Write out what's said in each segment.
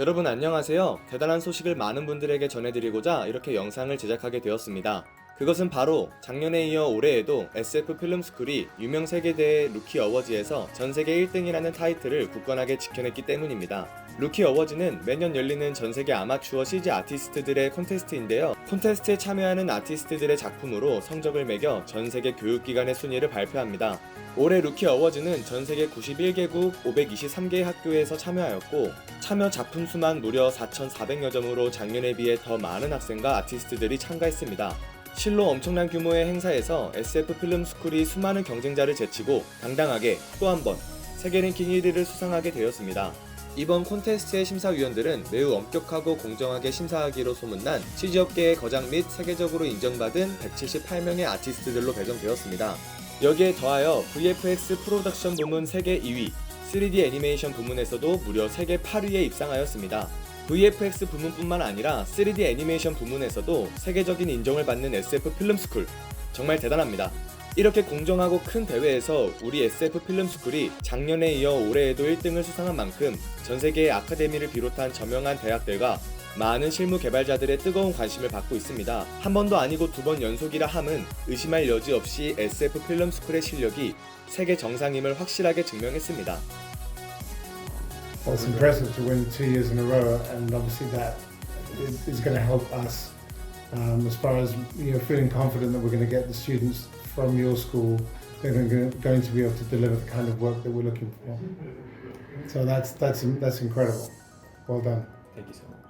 여러분 안녕하세요. 대단한 소식을 많은 분들에게 전해드리고자 이렇게 영상을 제작하게 되었습니다. 그것은 바로 작년에 이어 올해에도 SF 필름스쿨이 유명 세계대회 루키 어워즈에서 전 세계 1등이라는 타이틀을 굳건하게 지켜냈기 때문입니다. 루키 어워즈는 매년 열리는 전 세계 아마추어 CG 아티스트들의 콘테스트인데요. 콘테스트에 참여하는 아티스트들의 작품으로 성적을 매겨 전 세계 교육기관의 순위를 발표합니다. 올해 루키 어워즈는 전 세계 91개국 523개의 학교에서 참여하였고 참여 작품 수만 무려 4,400여 점으로 작년에 비해 더 많은 학생과 아티스트들이 참가했습니다. 실로 엄청난 규모의 행사에서 SF 필름 스쿨이 수많은 경쟁자를 제치고 당당하게 또 한 번 세계 랭킹 1위를 수상하게 되었습니다. 이번 콘테스트의 심사위원들은 매우 엄격하고 공정하게 심사하기로 소문난 CG업계의 거장 및 세계적으로 인정받은 178명의 아티스트들로 배정되었습니다. 여기에 더하여 VFX 프로덕션 부문 세계 2위, 3D 애니메이션 부문에서도 무려 세계 8위에 입상하였습니다. VFX 부문뿐만 아니라 3D 애니메이션 부문에서도 세계적인 인정을 받는 SF 필름스쿨 정말 대단합니다. 이렇게 공정하고 큰 대회에서 우리 SF 필름스쿨이 작년에 이어 올해에도 1등을 수상한 만큼 전 세계의 아카데미를 비롯한 저명한 대학들과 많은 실무 개발자들의 뜨거운 관심을 받고 있습니다. 한 번도 아니고 두 번 연속이라 함은 의심할 여지 없이 SF 필름스쿨의 실력이 세계 정상임을 확실하게 증명했습니다. Well, it's impressive to win two years in a row, and obviously that is, is going to help us um, as far as you know feeling confident that we're going to get the students from your school that are going going to be able to deliver the kind of work that we're looking for. So that's that's that's incredible. Well done. Thank you so much.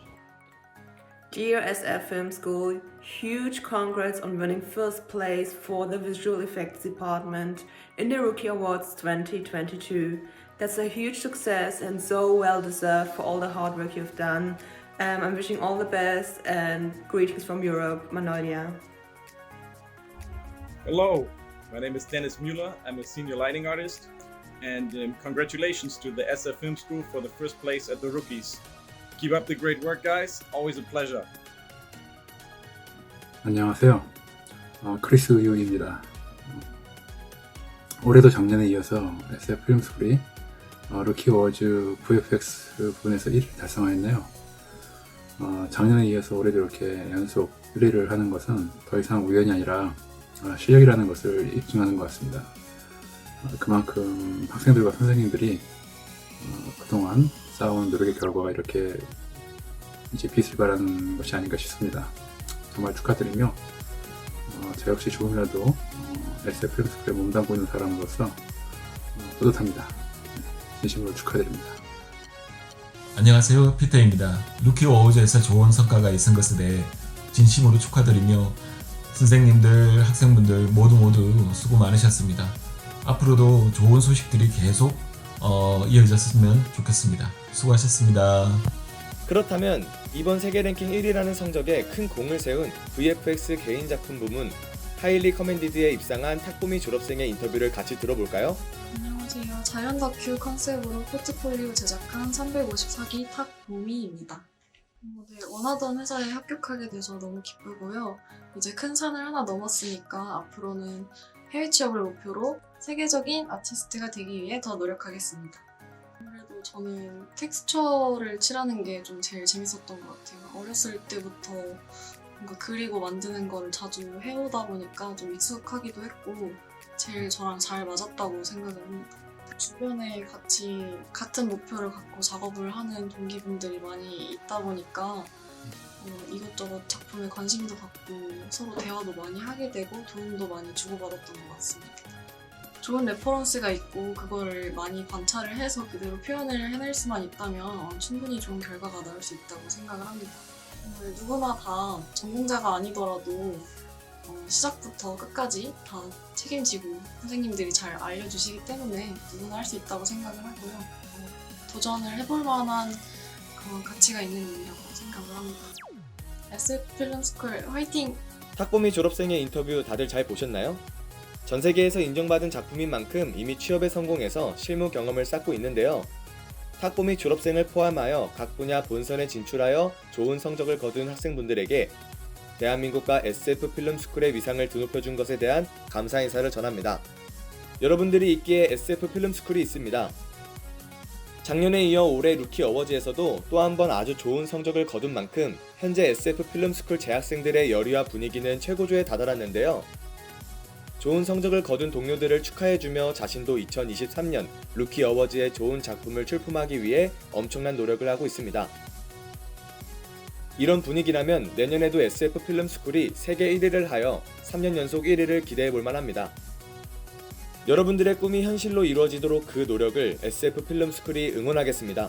Dear SF Film School, huge congrats on winning first place for the Visual Effects Department in the Rookie Awards 2022. That's a huge success and so well deserved for all the hard work you've done. Um, I'm wishing all the best and greetings from Europe, Manolia. Hello, my name is Dennis Mueller. I'm a senior lighting artist, and um, congratulations to the SF Film School for the first place at the Rookies. Keep up the great work, guys. Always a pleasure. 안녕하세요. 어, 크리스 유입니다. 올해도 작년에 이어서 SF 필름스쿨이 어, 루키 어워즈 VFX 부분에서 1위를 달성하였네요. 어, 작년에 이어서 올해도 이렇게 연속 1위를 하는 것은 더 이상 우연이 아니라 어, 실력이라는 것을 입증하는 것 같습니다. 어, 그만큼 학생들과 선생님들이 어, 그동안 쌓아온 노력의 결과가 이렇게 이제 빛을 발하는 것이 아닌가 싶습니다. 정말 축하드리며 어, 저 역시 조금이라도 어, SF 필름스쿨에 몸담고 있는 사람으로서 어, 뿌듯합니다. 네, 진심으로 축하드립니다. 안녕하세요. 피터입니다. 루키 어워즈에서 좋은 성과가 있은 것에 대해 진심으로 축하드리며 선생님들, 학생분들 모두 모두 수고 많으셨습니다. 앞으로도 좋은 소식들이 계속 어, 이어졌으면 좋겠습니다. 수고하셨습니다. 그렇다면 이번 세계 랭킹 1위라는 성적에 큰 공을 세운 VFX 개인 작품 부문 하일리 커맨디드에 입상한 탁보미 졸업생의 인터뷰를 같이 들어볼까요? 안녕하세요. 자연 다큐 컨셉으로 포트폴리오 제작한 354기 탁보미입니다. 어, 네, 원하던 회사에 합격하게 돼서 너무 기쁘고요. 이제 큰 산을 하나 넘었으니까 앞으로는 해외 취업을 목표로 세계적인 아티스트가 되기 위해 더 노력하겠습니다. 아무래도 저는 텍스처를 칠하는 게 좀 제일 재밌었던 것 같아요. 어렸을 때부터 뭔가 그리고 만드는 거를 자주 해오다 보니까 좀 익숙하기도 했고 제일 저랑 잘 맞았다고 생각을 합니다. 주변에 같이 같은 목표를 갖고 작업을 하는 동기분들이 많이 있다 보니까 어, 이것저것 작품에 관심도 갖고 서로 대화도 많이 하게 되고 도움도 많이 주고받았던 것 같습니다. 좋은 레퍼런스가 있고 그거를 많이 관찰을 해서 그대로 표현을 해낼 수만 있다면 어, 충분히 좋은 결과가 나올 수 있다고 생각을 합니다. 정말 누구나 다 전공자가 아니더라도 어, 시작부터 끝까지 다 책임지고 선생님들이 잘 알려주시기 때문에 누구나 할 수 있다고 생각을 하고요. 어, 도전을 해볼 만한 그런 가치가 있는 일이라고 생각을 합니다. SF 필름스쿨 화이팅! 탁보미 졸업생의 인터뷰 다들 잘 보셨나요? 전 세계에서 인정받은 작품인 만큼 이미 취업에 성공해서 실무 경험을 쌓고 있는데요. 탁보미 졸업생을 포함하여 각 분야 본선에 진출하여 좋은 성적을 거둔 학생분들에게 대한민국과 SF 필름 스쿨의 위상을 드높여준 것에 대한 감사 인사를 전합니다. 여러분들이 있기에 SF 필름 스쿨이 있습니다. 작년에 이어 올해 루키 어워즈에서도 또 한 번 아주 좋은 성적을 거둔 만큼 현재 SF 필름스쿨 재학생들의 열의와 분위기는 최고조에 다다랐는데요. 좋은 성적을 거둔 동료들을 축하해주며 자신도 2023년 루키 어워즈의 좋은 작품을 출품하기 위해 엄청난 노력을 하고 있습니다. 이런 분위기라면 내년에도 SF 필름 스쿨이 세계 1위를 하여 3년 연속 1위를 기대해 볼 만합니다. 여러분들의 꿈이 현실로 이루어지도록 그 노력을 SF 필름 스쿨이 응원하겠습니다.